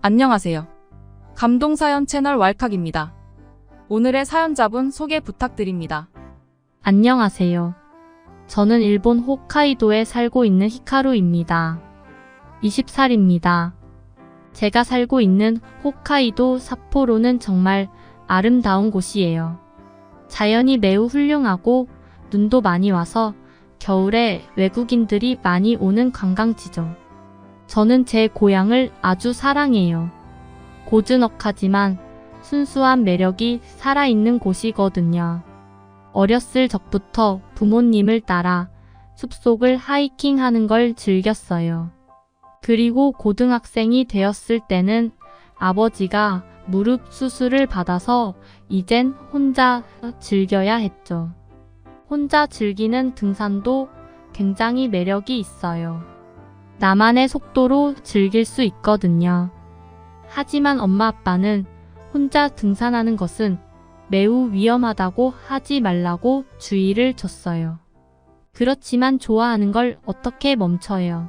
안녕하세요. 감동사연 채널 왈칵입니다. 오늘의 사연자분 소개 부탁드립니다. 안녕하세요. 저는 일본 홋카이도에 살고 있는 히카루입니다. 20살입니다. 제가 살고 있는 홋카이도 삿포로는 정말 아름다운 곳이에요. 자연이 매우 훌륭하고 눈도 많이 와서 겨울에 외국인들이 많이 오는 관광지죠. 저는 제 고향을 아주 사랑해요. 고즈넉하지만 순수한 매력이 살아있는 곳이거든요. 어렸을 적부터 부모님을 따라 숲속을 하이킹 하는 걸 즐겼어요. 그리고 고등학생이 되었을 때는 아버지가 무릎 수술을 받아서 이젠 혼자 즐겨야 했죠. 혼자 즐기는 등산도 굉장히 매력이 있어요. 나만의 속도로 즐길 수 있거든요. 하지만 엄마 아빠는 혼자 등산하는 것은 매우 위험하다고 하지 말라고 주의를 줬어요. 그렇지만 좋아하는 걸 어떻게 멈춰요?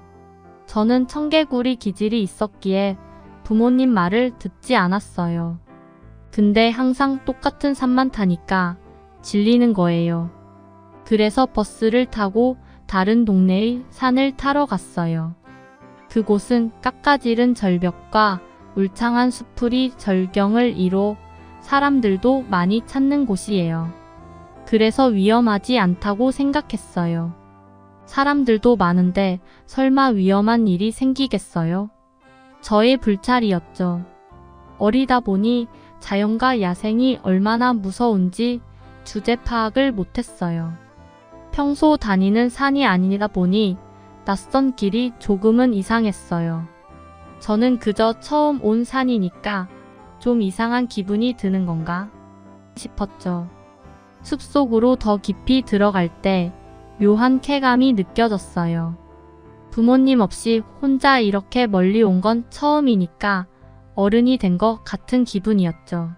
저는 청개구리 기질이 있었기에 부모님 말을 듣지 않았어요. 근데 항상 똑같은 산만 타니까 질리는 거예요. 그래서 버스를 타고 다른 동네의 산을 타러 갔어요. 그곳은 깎아지른 절벽과 울창한 수풀이 절경을 이뤄 사람들도 많이 찾는 곳이에요. 그래서 위험하지 않다고 생각했어요. 사람들도 많은데 설마 위험한 일이 생기겠어요? 저의 불찰이었죠. 어리다 보니 자연과 야생이 얼마나 무서운지 주제 파악을 못했어요. 평소 다니는 산이 아니다 보니 낯선 길이 조금은 이상했어요. 저는 그저 처음 온 산이니까 좀 이상한 기분이 드는 건가 싶었죠. 숲속으로 더 깊이 들어갈 때 묘한 쾌감이 느껴졌어요. 부모님 없이 혼자 이렇게 멀리 온 건 처음이니까 어른이 된 것 같은 기분이었죠.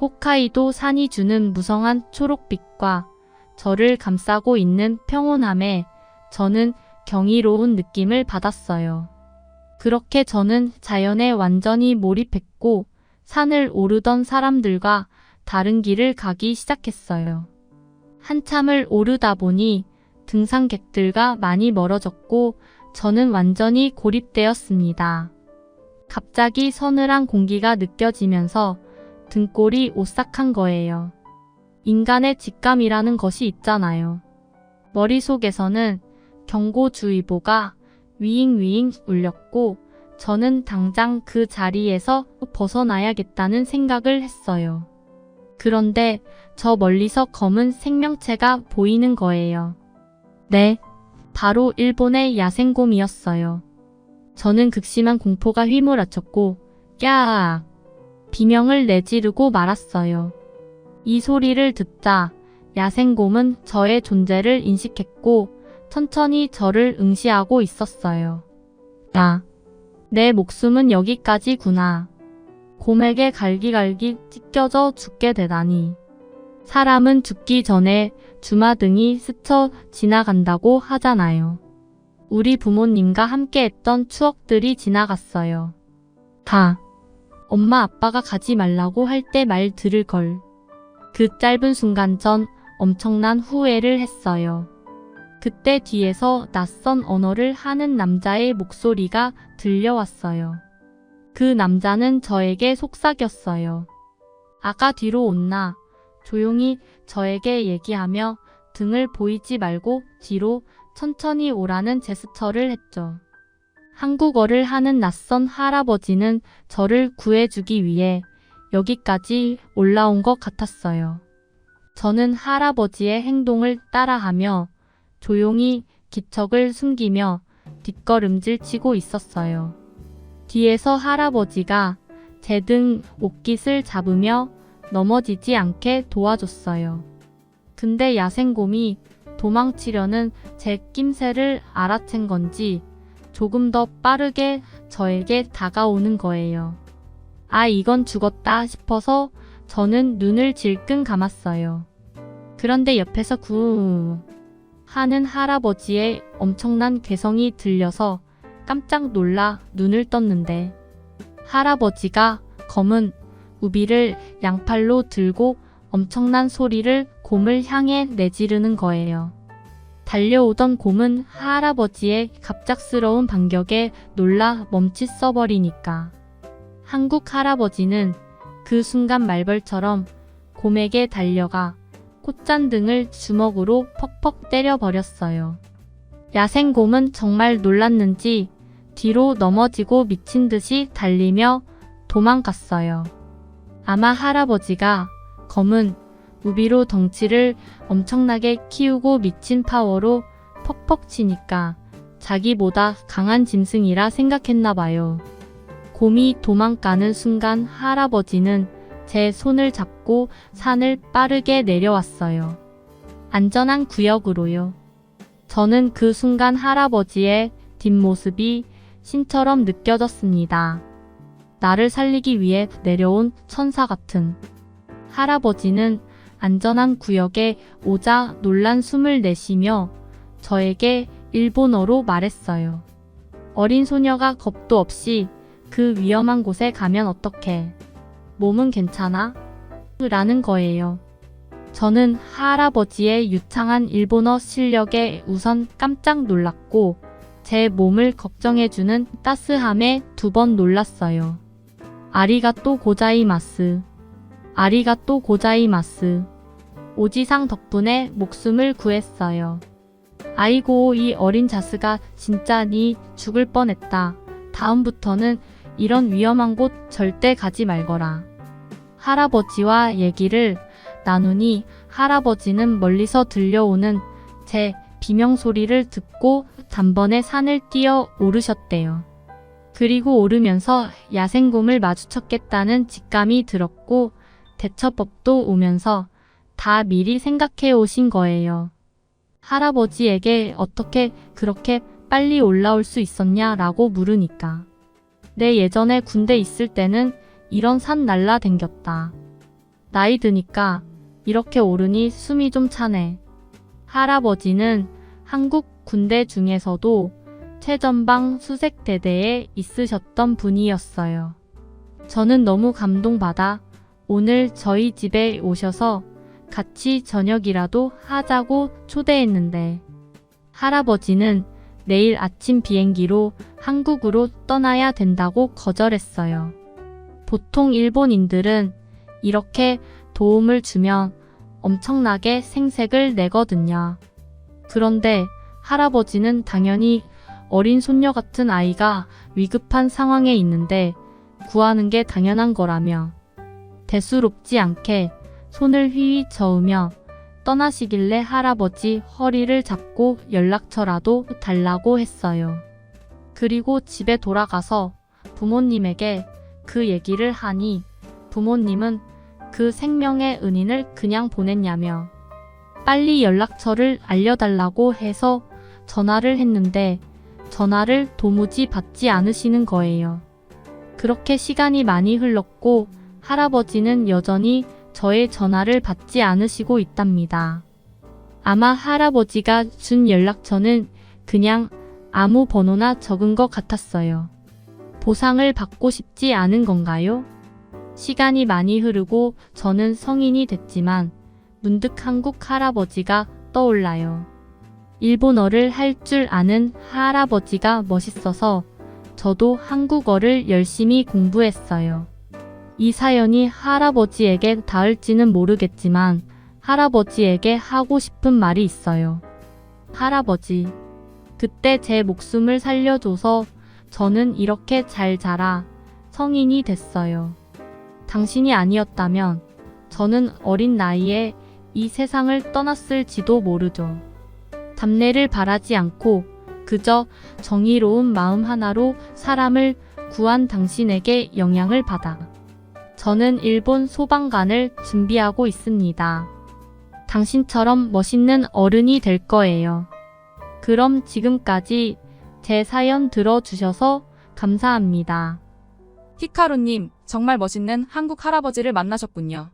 홋카이도 산이 주는 무성한 초록빛과 저를 감싸고 있는 평온함에 저는 경이로운 느낌을 받았어요. 그렇게 저는 자연에 완전히 몰입했고 산을 오르던 사람들과 다른 길을 가기 시작했어요. 한참을 오르다 보니 등산객들과 많이 멀어졌고 저는 완전히 고립되었습니다. 갑자기 서늘한 공기가 느껴지면서 등골이 오싹한 거예요. 인간의 직감이라는 것이 있잖아요. 머릿속에서는 경고주의보가 위잉위잉 울렸고 저는 당장 그 자리에서 벗어나야겠다는 생각을 했어요. 그런데 저 멀리서 검은 생명체가 보이는 거예요. 네, 바로 일본의 야생곰이었어요. 저는 극심한 공포가 휘몰아쳤고, 야! 비명을 내지르고 말았어요. 이 소리를 듣자 야생곰은 저의 존재를 인식했고, 천천히 저를 응시하고 있었어요. 야, 내 목숨은 여기까지구나. 곰에게 갈기갈기 찢겨져 죽게 되다니. 사람은 죽기 전에 주마등이 스쳐 지나간다고 하잖아요. 우리 부모님과 함께 했던 추억들이 지나갔어요. 다. 엄마 아빠가 가지 말라고 할 때 말 들을 걸. 그 짧은 순간 전 엄청난 후회를 했어요. 그때 뒤에서 낯선 언어를 하는 남자의 목소리가 들려왔어요. 그 남자는 저에게 속삭였어요. 아가 뒤로 온나. 조용히 저에게 얘기하며 등을 보이지 말고 뒤로 천천히 오라는 제스처를 했죠. 한국어를 하는 낯선 할아버지는 저를 구해주기 위해 여기까지 올라온 것 같았어요. 저는 할아버지의 행동을 따라하며 조용히 기척을 숨기며 뒷걸음질 치고 있었어요. 뒤에서 할아버지가 제 등 옷깃을 잡으며 넘어지지 않게 도와줬어요. 근데 야생곰이 도망치려는 제 낌새를 알아챈 건지 조금 더 빠르게 저에게 다가오는 거예요. 아, 이건 죽었다 싶어서 저는 눈을 질끈 감았어요. 그런데 옆에서 구 하는 할아버지의 엄청난 괴성이 들려서 깜짝 놀라 눈을 떴는데 할아버지가 검은 우비를 양팔로 들고 엄청난 소리를 곰을 향해 내지르는 거예요. 달려오던 곰은 할아버지의 갑작스러운 반격에 놀라 멈칫 써버리니까. 한국 할아버지는 그 순간 말벌처럼 곰에게 달려가 콧잔 등을 주먹으로 퍽퍽 때려버렸어요. 야생곰은 정말 놀랐는지 뒤로 넘어지고 미친 듯이 달리며 도망갔어요. 아마 할아버지가 검은 우비로 덩치를 엄청나게 키우고 미친 파워로 퍽퍽 치니까 자기보다 강한 짐승이라 생각했나 봐요. 곰이 도망가는 순간 할아버지는 제 손을 잡고 산을 빠르게 내려왔어요. 안전한 구역으로요. 저는 그 순간 할아버지의 뒷모습이 신처럼 느껴졌습니다. 나를 살리기 위해 내려온 천사 같은. 할아버지는 안전한 구역에 오자 놀란 숨을 내쉬며 저에게 일본어로 말했어요. 어린 소녀가 겁도 없이 그 위험한 곳에 가면 어떡해. 몸은 괜찮아? 라는 거예요. 저는 할아버지의 유창한 일본어 실력에 우선 깜짝 놀랐고 제 몸을 걱정해주는 따스함에 두 번 놀랐어요. 아리가또 고자이마스. 아리가또 고자이마스. 오지상 덕분에 목숨을 구했어요. 아이고 이 어린 자스가 진짜 니 죽을 뻔했다. 다음부터는 이런 위험한 곳 절대 가지 말거라. 할아버지와 얘기를 나누니 할아버지는 멀리서 들려오는 제 비명 소리를 듣고 단번에 산을 뛰어 오르셨대요. 그리고 오르면서 야생곰을 마주쳤겠다는 직감이 들었고 대처법도 오면서 다 미리 생각해 오신 거예요. 할아버지에게 어떻게 그렇게 빨리 올라올 수 있었냐라고 물으니까. 내 예전에 군대 있을 때는 이런 산 날라 댕겼다. 나이 드니까 이렇게 오르니 숨이 좀 차네. 할아버지는 한국 군대 중에서도 최전방 수색대대에 있으셨던 분이었어요. 저는 너무 감동받아 오늘 저희 집에 오셔서 같이 저녁이라도 하자고 초대했는데 할아버지는 내일 아침 비행기로 한국으로 떠나야 된다고 거절했어요. 보통 일본인들은 이렇게 도움을 주면 엄청나게 생색을 내거든요. 그런데 할아버지는 당연히 어린 손녀 같은 아이가 위급한 상황에 있는데 구하는 게 당연한 거라며 대수롭지 않게 손을 휘휘 저으며 떠나시길래 할아버지 허리를 잡고 연락처라도 달라고 했어요. 그리고 집에 돌아가서 부모님에게 그 얘기를 하니 부모님은 그 생명의 은인을 그냥 보냈냐며 빨리 연락처를 알려달라고 해서 전화를 했는데 전화를 도무지 받지 않으시는 거예요. 그렇게 시간이 많이 흘렀고 할아버지는 여전히 저의 전화를 받지 않으시고 있답니다. 아마 할아버지가 준 연락처는 그냥 아무 번호나 적은 것 같았어요. 보상을 받고 싶지 않은 건가요? 시간이 많이 흐르고 저는 성인이 됐지만 문득 한국 할아버지가 떠올라요. 일본어를 할 줄 아는 할아버지가 멋있어서 저도 한국어를 열심히 공부했어요. 이 사연이 할아버지에게 닿을지는 모르겠지만 할아버지에게 하고 싶은 말이 있어요. 할아버지, 그때 제 목숨을 살려줘서 저는 이렇게 잘 자라 성인이 됐어요. 당신이 아니었다면 저는 어린 나이에 이 세상을 떠났을지도 모르죠. 답례를 바라지 않고 그저 정의로운 마음 하나로 사람을 구한 당신에게 영향을 받아. 저는 일본 소방관을 준비하고 있습니다. 당신처럼 멋있는 어른이 될 거예요. 그럼 지금까지 제 사연 들어주셔서 감사합니다. 히카루님, 정말 멋있는 한국 할아버지를 만나셨군요.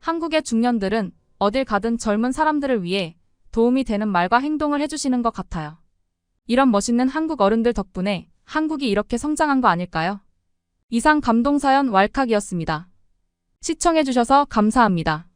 한국의 중년들은 어딜 가든 젊은 사람들을 위해 도움이 되는 말과 행동을 해주시는 것 같아요. 이런 멋있는 한국 어른들 덕분에 한국이 이렇게 성장한 거 아닐까요? 이상 감동사연 왈칵이었습니다. 시청해주셔서 감사합니다.